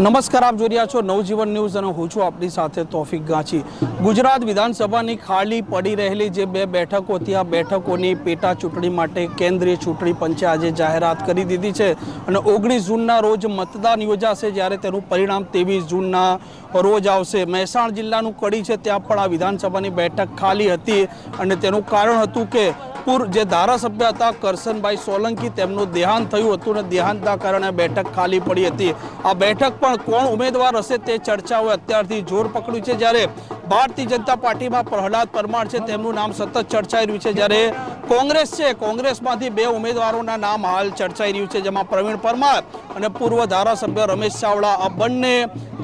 નમસ્કાર, આપ જોઈ રહ્યા છો નવજીવન ન્યૂઝ અને હું છું આપની સાથે તોફિક ગાંચી. ગુજરાત વિધાનસભાની ખાલી પડી રહેલી જે બે બેઠકો હતી, આ બેઠકોની પેટા ચૂંટણી માટે કેન્દ્રીય ચૂંટણી પંચે આજે જાહેરાત કરી દીધી છે અને ઓગણીસ જૂનના રોજ મતદાન યોજાશે જ્યારે તેનું પરિણામ ત્રેવીસ જૂનના રોજ આવશે. મહેસાણા જિલ્લાનું કડી છે, ત્યાં પણ આ વિધાનસભાની બેઠક ખાલી હતી અને તેનું કારણ હતું કે પૂર્વ જે ધારાસભ્ય હતા કરશનભાઈ સોલંકી, તેમનું દેહાંત થયું હતું અને દેહાંતના કારણે બેઠક ખાલી પડી હતી. આ બેઠક પણ કોણ ઉમેદવાર હશે તે ચર્ચાઓ અત્યારથી જોર પકડ્યું છે. જ્યારે ભારતીય જનતા પાર્ટીમાં પ્રહલાદ પરમાર છે, તેમનું નામ સતત ચર્ચાઈ રહ્યું છે. જ્યારે કોંગ્રેસ છે. કોંગ્રેસમાંથી બે ઉમેદવારોના નામ હાલ ચર્ચાઈ રહ્યું છે, જેમાં પ્રવીણ પરમાર અને પૂર્વ ધારાસભ્ય રમેશ ચાવડા. આ બંને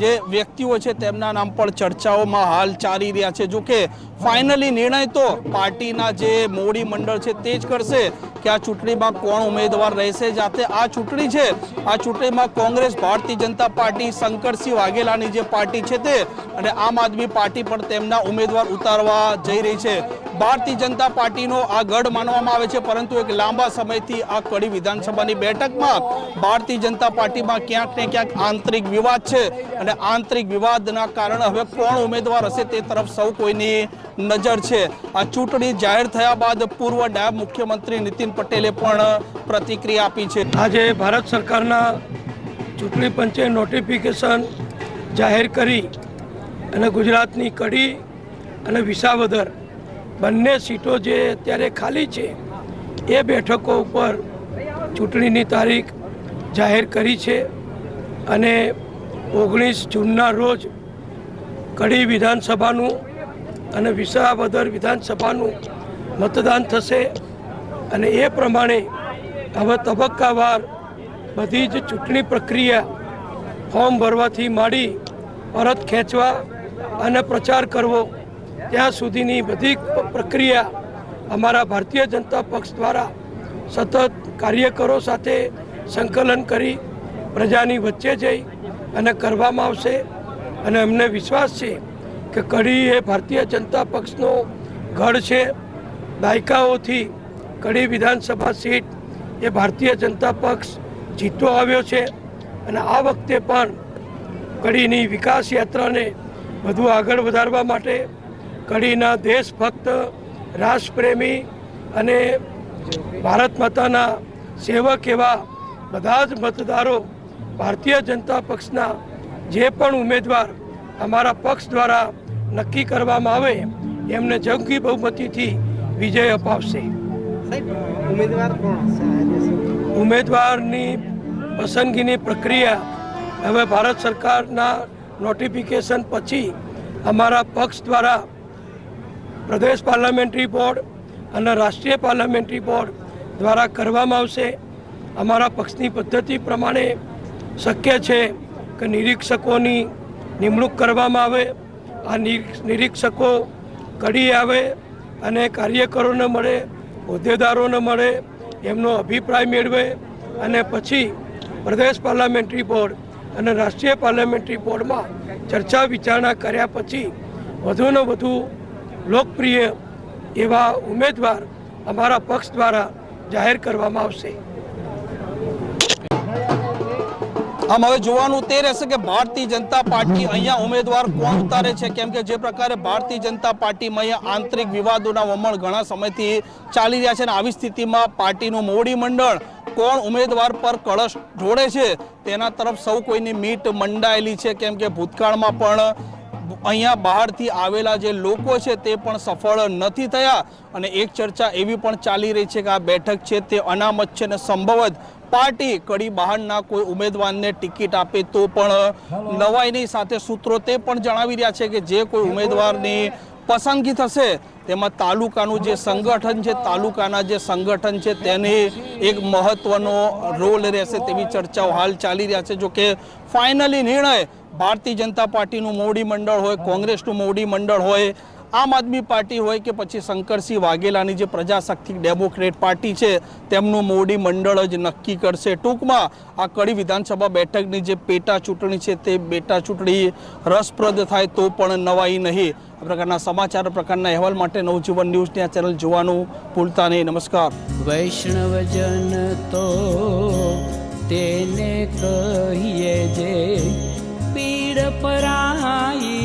જે વ્યક્તિઓ છે, તેમના નામ પણ ચર્ચાઓમાં હાલ ચાલી રહ્યા છે. જો કે, ફાઇનલી નિર્ણય તો પાર્ટીના જે મોડી મંડળ છે, તે જ કરશે કે આ ચૂંટણીમાં કોણ ઉમેદવાર રહેશે. જાતે આ ચૂંટણી છે, આ ચૂંટણીમાં કોંગ્રેસ, ભારતીય જનતા પાર્ટી, શંકરસિંહ વાઘેલાની જે પાર્ટી છે તે અને આમ આદમી પાર્ટી પણ તેમના ઉમેદવાર ઉતારવા જઈ રહી છે. ભારતીય જનતા પાર્ટીનો આ ગઢ માનવામાં આવે છે, પરંતુ એક લાંબા સમયથી આ કડી વિધાનસભાની બેઠકમાં ભારતીય જનતા પાર્ટીમાં ક્યાંક ને ક્યાંક આંતરિક વિવાદ છે અને આંતરિક વિવાદના કારણે હવે કોણ ઉમેદવાર હશે તે તરફ સૌ કોઈની નજર છે. આ ચૂંટણી જાહેર થયા બાદ પૂર્વ નાયબ મુખ્યમંત્રી નીતિન પટેલે પણ પ્રતિક્રિયા આપી છે. આજે ભારત સરકારના ચૂંટણી પંચે નોટિફિકેશન જાહેર કરી અને ગુજરાતની કડી અને વિસાવદર બંને સીટો જે અત્યારે ખાલી છે, એ બેઠકો ઉપર ચૂંટણીની તારીખ જાહેર કરી છે અને ઓગણીસ જૂનના રોજ કડી વિધાનસભાનું અને વિસાવદર વિધાનસભાનું મતદાન થશે અને એ પ્રમાણે હવે તબક્કાવાર બધી જ ચૂંટણી પ્રક્રિયા ફોર્મ ભરવાથી માંડી પરત ખેંચવા અને પ્રચાર કરવો ત્યાં સુધીની બધી પ્રક્રિયા અમારા ભારતીય જનતા પક્ષ દ્વારા સતત કાર્યકરો સાથે સંકલન કરી પ્રજાની વચ્ચે જઈ અને કરવામાં આવશે. અને અમને વિશ્વાસ છે કે કડી એ ભારતીય જનતા પક્ષનો ગઢ છે. દાયકાઓથી કડી વિધાનસભા સીટ એ ભારતીય જનતા પક્ષ જીતતો આવ્યો છે. અને આ વખતે પણ કડીની વિકાસ યાત્રાને વધુ આગળ વધારવા માટે કડીના દેશભક્ત રાષ્ટ્રપ્રેમી અને ભારત માતાના સેવક એવા બધા જ મતદારો ભારતીય જનતા પક્ષના જે પણ ઉમેદવાર અમારા પક્ષ દ્વારા નક્કી કરવામાં આવે એમને જંગી બહુમતીથી વિજય અપાવશે? ઉમેદવારની પસંદગીની પ્રક્રિયા હવે ભારત સરકારના નોટિફિકેશન પછી અમારા પક્ષ દ્વારા પ્રદેશ પાર્લામેન્ટરી બોર્ડ અને રાષ્ટ્રીય પાર્લામેન્ટરી બોર્ડ દ્વારા કરવામાં આવશે. અમારા પક્ષની પદ્ધતિ પ્રમાણે શક્ય છે કે નિરીક્ષકોની નિમણૂક કરવામાં આવે. આ નિરીક્ષકો કડી આવે અને કાર્યકરોને મળે, હોદ્દેદારોને મળે, એમનો અભિપ્રાય મેળવે અને પછી પ્રદેશ પાર્લામેન્ટરી બોર્ડ અને રાષ્ટ્રીય પાર્લામેન્ટરી બોર્ડમાં ચર્ચા વિચારણા કર્યા પછી વધુને વધુ લોકપ્રિય એવા ઉમેદવાર અમારા પક્ષ દ્વારા જાહેર કરવામાં આવશે. આમ હવે જોવાનું તે રહેશે કે ભારતીય જનતા પાર્ટી અહીંયા ઉમેદવાર કોણ ઉતારે છે? કેમ કે જે પ્રકારે ભારતીય જનતા પાર્ટીમાં અહીંયા આંતરિક વિવાદોના વમણ ઘણા સમયથી ચાલી રહ્યા છે અને આવી સ્થિતિમાં પાર્ટીનું મોડી મંડળ કોણ ઉમેદવાર પર કળશ ઢોળે છે? તેના તરફ સૌ કોઈની મીટ મંડાયેલી છે. કેમ કે ભૂતકાળમાં પણ અહીંયા બહારથી આવેલા જે લોકો છે તે પણ સફળ નથી થયા. અને એક ચર્ચા એવી પણ ચાલી રહી છે કે આ બેઠક છે તે અનામત છે અને સંભવત પાર્ટી કડી બહારના કોઈ ઉમેદવારને ટિકિટ આપે તો પણ નવાઈની સાથે સૂત્રો તે પણ જણાવી રહ્યા છે કે જે કોઈ ઉમેદવારની પસંદગી થશે, તેમાં તાલુકાનું જે સંગઠન છે, તાલુકાના જે સંગઠન છે, તેને એક મહત્વનો રોલ રહેશે તેવી ચર્ચાઓ હાલ ચાલી રહ્યા છે. જો કે ફાઇનલી નિર્ણય ભારતીય જનતા પાર્ટીનું મોવડી મંડળ હોય, કોંગ્રેસનું મોવડી મંડળ હોય, આમ આદમી પાર્ટી હોય કે પછી શંકરસિંહ વાઘેલાની જે પ્રજાશક્તિ ડેમોક્રેટ પાર્ટી છે, તેમનું મોવડી મંડળ જ નક્કી કરશે. ટૂંકમાં આ કડી વિધાનસભા બેઠકની જે પેટા ચૂંટણી છે, તે પેટા ચૂંટણી રસપ્રદ થાય તો પણ નવાઈ નહીં. આ પ્રકારના સમાચાર પ્રકારના અહેવાલ માટે નવજીવન ન્યૂઝની આ ચેનલ જોવાનું ભૂલતા નહીં. નમસ્કાર. વૈષ્ણવજન તો તેને કહીએ જે પીડ પરાઈ